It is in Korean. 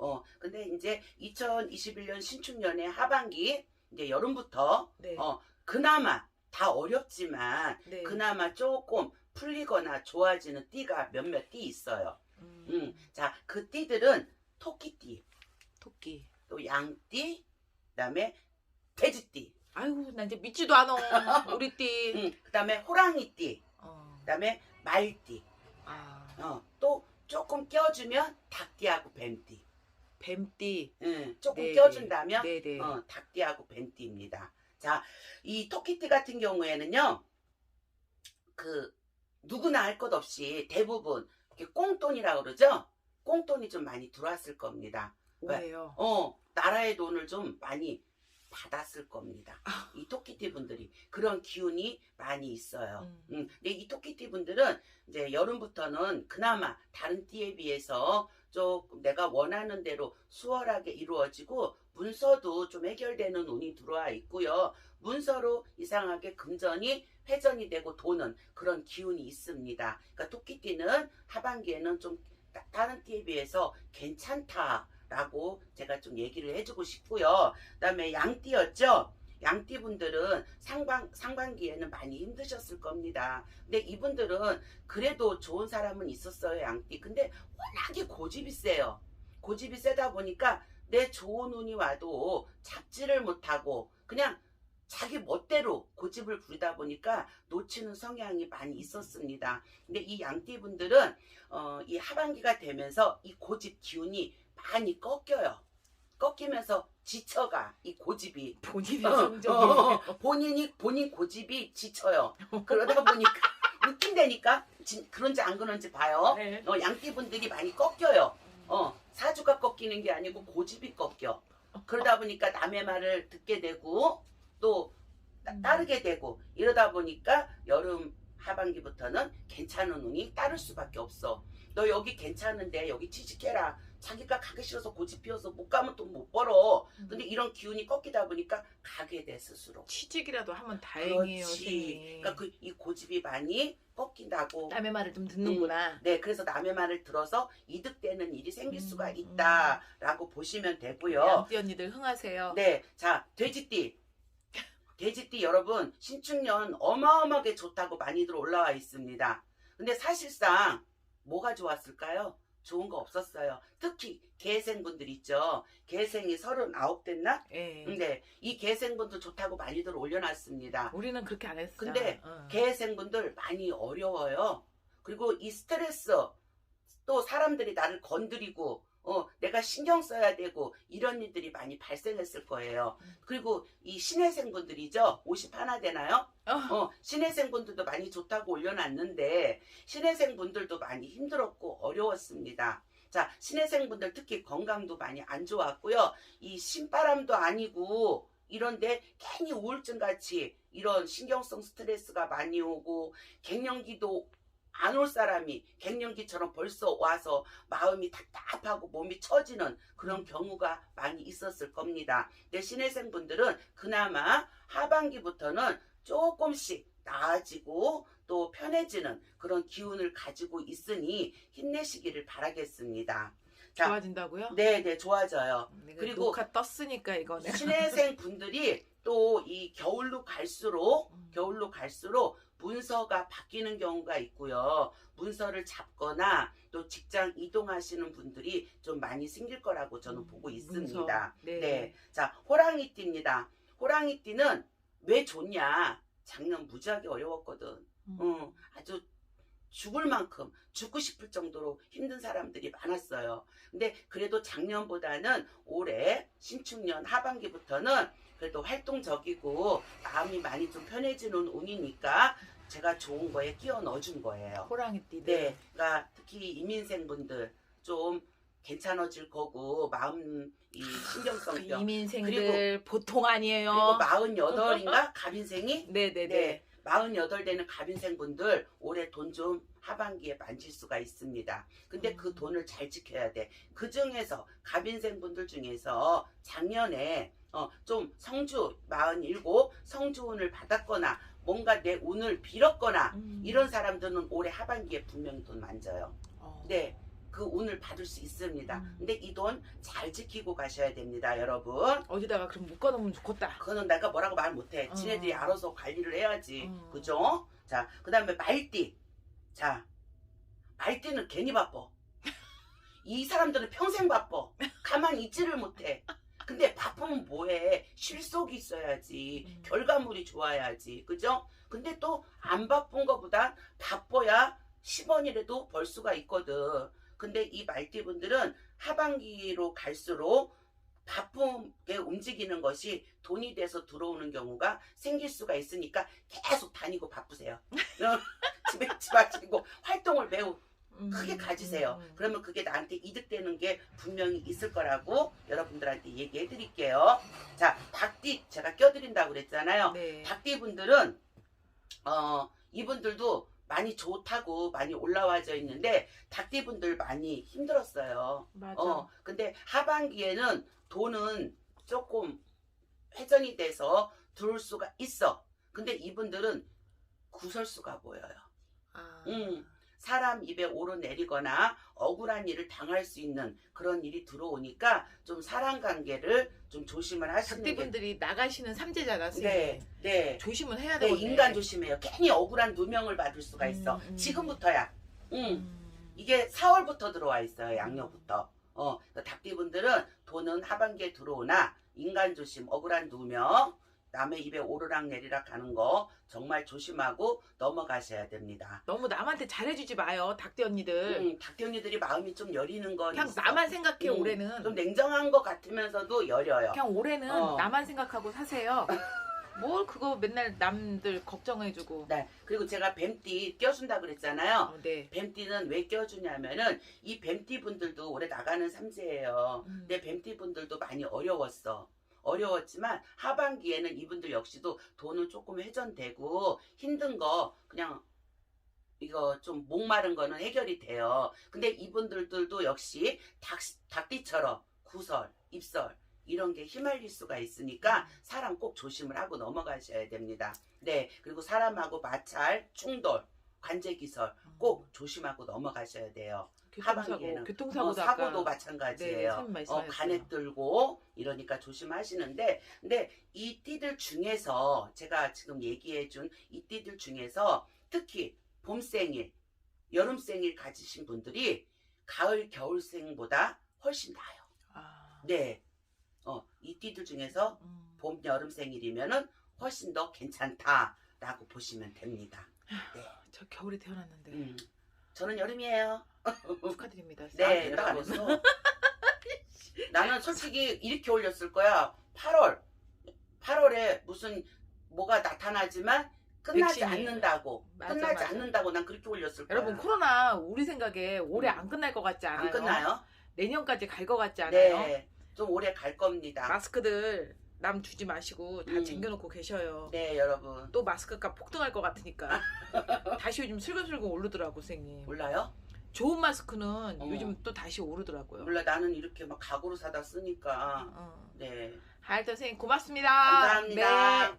어, 근데 이제 2021년 신축년의 하반기, 이제 여름부터, 네. 어, 그나마 다 어렵지만, 네. 그나마 조금 풀리거나 좋아지는 띠가 몇몇 띠 있어요. 음, 음, 자, 그 띠들은 토끼띠, 토끼. 또 양띠, 그다음에 돼지띠, 아이고 나 이제 믿지도 않아. 우리 띠. 음, 그다음에 호랑이띠, 어. 그다음에 말띠, 아 어, 또 조금 껴주면 닭띠하고 뱀띠. 뱀띠. 음, 조금 네, 껴준다면 네네. 어, 닭띠하고 뱀띠입니다. 자, 이 토끼띠 같은 경우에는요, 그 누구나 할 것 없이 대부분 이렇게 꽁돈이라고 그러죠. 꽁돈이 좀 많이 들어왔을 겁니다. 왜요? 어, 나라의 돈을 좀 많이 받았을 겁니다. 아. 이 토끼띠 분들이 그런 기운이 많이 있어요. 음. 음, 근데 이 토끼띠 분들은 이제 여름부터는 그나마 다른 띠에 비해서 조금 내가 원하는 대로 수월하게 이루어지고 문서도 좀 해결되는 운이 들어와 있고요. 문서로 이상하게 금전이 회전이 되고 도는 그런 기운이 있습니다. 그러니까 토끼띠는 하반기에는 좀 다- 다른 띠에 비해서 괜찮다라고 제가 좀 얘기를 해주고 싶고요. 그 다음에 양띠였죠. 양띠 분들은 상반 상반기에는 많이 힘드셨을 겁니다. 근데 이분들은 그래도 좋은 사람은 있었어요, 양띠. 근데 워낙에 고집이 세요. 고집이 세다 보니까 내 좋은 운이 와도 잡지를 못하고 그냥 자기 멋대로 고집을 부리다 보니까 놓치는 성향이 많이 있었습니다. 근데 이 양띠 분들은 어, 이 하반기가 되면서 이 고집 기운이 많이 꺾여요. 꺾이면서 지쳐가 이 고집이 본인의 어, 성적이. 어, 어. 본인이 본인 고집이 지쳐요. 그러다 보니까 웃긴다니까 진- 그런지 안 그런지 봐요. 네. 어, 양띠 분들이 많이 꺾여요. 어, 사주가 꺾이는 게 아니고 고집이 꺾여. 그러다 보니까 남의 말을 듣게 되고 또 따- 음. 따르게 되고 이러다 보니까 여름 하반기부터는 괜찮은 운이 따를 수밖에 없어. 너 여기 괜찮은데 여기 취직해라. 자기가 가기 싫어서 고집 피워서 못 가면 돈못 벌어. 근데 이런 기운이 꺾이다 보니까 가게 돼 스스로. 취직이라도 하면 다행이에요, 그렇지. 선생님. 그러니까 그 이 고집이 많이 꺾인다고. 남의 말을 좀 듣는구나. 네, 그래서 남의 말을 들어서 이득되는 일이 생길 수가 음, 있다라고 보시면 되고요. 양띠 언니들 흥하세요. 네, 자 돼지띠. 돼지띠 여러분 신축년 어마어마하게 좋다고 많이들 올라와 있습니다. 근데 사실상 뭐가 좋았을까요? 좋은 거 없었어요. 특히 개생분들 있죠. 개생이 39 됐나? 예. 근데 이 개생분들 좋다고 많이들 올려놨습니다. 우리는 그렇게 안 했어. 근데 어. 개생분들 많이 어려워요. 그리고 이 스트레스 또 사람들이 나를 건드리고 어, 내가 신경 써야 되고 이런 일들이 많이 발생했을 거예요. 음. 그리고 이 신혜생분들이죠. 50 하나 되나요? 어. 어, 신혜생분들도 많이 좋다고 올려놨는데 신혜생분들도 많이 힘들었고 어려웠습니다. 자, 신혜생분들 특히 건강도 많이 안 좋았고요. 이 신바람도 아니고 이런데 괜히 우울증 같이 이런 신경성 스트레스가 많이 오고 갱년기도 안 올 사람이 갱년기처럼 벌써 와서 마음이 답답하고 몸이 처지는 그런 경우가 많이 있었을 겁니다. 근데 신혜생분들은 그나마 하반기부터는 조금씩 나아지고 또 편해지는 그런 기운을 가지고 있으니 힘내시기를 바라겠습니다. 자, 좋아진다고요? 네, 네, 좋아져요. 내가 그리고 녹화 떴으니까 이거 내가. 신혜생 분들이 또 이 겨울로 갈수록 음. 겨울로 갈수록 문서가 바뀌는 경우가 있고요. 문서를 잡거나 또 직장 이동하시는 분들이 좀 많이 생길 거라고 저는 보고 음, 있습니다. 문서. 네. 네. 자, 호랑이띠입니다. 호랑이띠는 왜 좋냐? 작년 무지하게 어려웠거든. 음. 어, 아주 죽을 만큼 죽고 싶을 정도로 힘든 사람들이 많았어요. 근데 그래도 작년보다는 올해 신축년 하반기부터는 그래도 활동적이고 마음이 많이 좀 편해지는 운이니까 제가 좋은 거에 끼워 넣어준 거예요. 호랑이 띠들. 네, 그러니까 특히 이민생 분들 좀 괜찮아질 거고 마음 이그 신경성병 이민생들 보통 아니에요. 그리고 마흔 여덟인가 갑인생이 네네네. 네, 48 되는 갑인생 분들 올해 돈 좀 하반기에 만질 수가 있습니다. 근데 그 음. 돈을 잘 지켜야 돼. 그 중에서 갑인생 분들 중에서 작년에 어, 좀 성주 47 성주운을 받았거나 뭔가 내 운을 빌었거나 음. 이런 사람들은 올해 하반기에 분명히 돈 만져요. 어. 네. 그 운을 받을 수 있습니다. 음. 근데 이 돈 잘 지키고 가셔야 됩니다, 여러분. 어디다가 그럼 묶어놓으면 좋겠다. 그거는 내가 뭐라고 말 못해. 어. 지네들이 알아서 관리를 해야지. 음. 그죠? 자, 그 다음에 말띠. 자, 말띠는 괜히 바빠. 이 사람들은 평생 바빠. 가만히 있지를 못해. 근데 바쁘면 뭐해? 실속이 있어야지. 음. 결과물이 좋아야지. 그죠? 근데 또 안 바쁜 것보다 바빠야 10원이라도 벌 수가 있거든. 근데 이 말띠분들은 하반기로 갈수록 바쁘게 움직이는 것이 돈이 돼서 들어오는 경우가 생길 수가 있으니까 계속 다니고 바쁘세요. 어, 집에 집 앞이고 활동을 매우 음, 크게 가지세요. 음, 음. 그러면 그게 나한테 이득되는 게 분명히 있을 거라고 여러분들한테 얘기해 드릴게요. 자, 닭띠 제가 껴드린다고 그랬잖아요. 네. 닭띠 분들은 어 이분들도 많이 좋다고 많이 올라와져 있는데 닭띠 분들 많이 힘들었어요. 맞아. 어 근데 하반기에는 돈은 조금 회전이 돼서 들어올 수가 있어. 근데 이분들은 구설수가 보여요. 아. 음. 사람 입에 오르내리거나 억울한 일을 당할 수 있는 그런 일이 들어오니까 좀 사람 관계를 좀 조심을 하시는 게 작디분들이 나가시는 삼재잖아. 네. 네. 조심을 해야 네, 되거든. 인간 조심해요. 괜히 억울한 누명을 받을 수가 있어. 음, 음. 지금부터야. 음. 음. 이게 4월부터 들어와 있어요. 양력부터. 어, 그러니까 닭띠분들은 돈은 하반기에 들어오나 인간 조심, 억울한 누명, 남의 입에 오르락 내리락 하는 거 정말 조심하고 넘어가셔야 됩니다. 너무 남한테 잘해주지 마요, 닭띠 언니들. 음, 닭띠 언니들이 마음이 좀 여리는 건 그냥 있어. 나만 생각해 음, 올해는. 좀 냉정한 것 같으면서도 여려요. 그냥 올해는 어. 나만 생각하고 사세요. 뭘 그거 맨날 남들 걱정해주고. 네. 그리고 제가 뱀띠 껴준다 그랬잖아요. 어, 네. 뱀띠는 왜 껴주냐면은 이 뱀띠 분들도 올해 나가는 삼재예요. 음. 근데 뱀띠 분들도 많이 어려웠어. 어려웠지만 하반기에는 이분들 역시도 돈은 조금 회전되고 힘든 거 그냥 이거 좀 목마른 거는 해결이 돼요. 근데 이분들도 역시 닭, 닭띠처럼 구설, 입설 이런 게 휘말릴 수가 있으니까 사람 꼭 조심을 하고 넘어가셔야 됩니다. 네, 그리고 사람하고 마찰, 충돌, 관제기설 꼭 조심하고 넘어가셔야 돼요. 교통사고, 하반기에는 교통사고도 어, 사고도 네, 마찬가지예요. 선생님 어, 말씀하셨어요. 간에 들고 이러니까 조심하시는데 근데 이 띠들 중에서 제가 지금 얘기해 준 이 띠들 중에서 특히 봄생일, 여름생일 가지신 분들이 가을, 겨울생보다 훨씬 나아요. 아, 네. 어, 이 띠들 중에서 음. 봄, 여름생일이면은 훨씬 더 괜찮다라고 보시면 됩니다. 네. 저 겨울에 태어났는데 음. 저는 여름이에요. 축하드립니다. 네, 아, 딱. 했어. 나는 솔직히 이렇게 올렸을 거야. 8월. 8월에 무슨 뭐가 나타나지만 끝나지 백신이. 않는다고. 맞아, 끝나지 맞아. 않는다고 난 그렇게 올렸을 거야. 여러분 코로나 우리 생각에 올해 음. 안 끝날 것 같지 않아요? 안 끝나요? 내년까지 갈 것 같지 않아요? 네. 좀 오래 갈 겁니다. 마스크들 남 주지 마시고 다 음. 챙겨놓고 계셔요. 네, 여러분. 또 마스크값 폭등할 것 같으니까 다시 요즘 슬금슬금 오르더라고 선생님. 몰라요? 좋은 마스크는 어. 요즘 또 다시 오르더라고요. 몰라 나는 이렇게 막 가구로 사다 쓰니까. 어. 네. 하여튼 선생님 고맙습니다. 감사합니다. 네.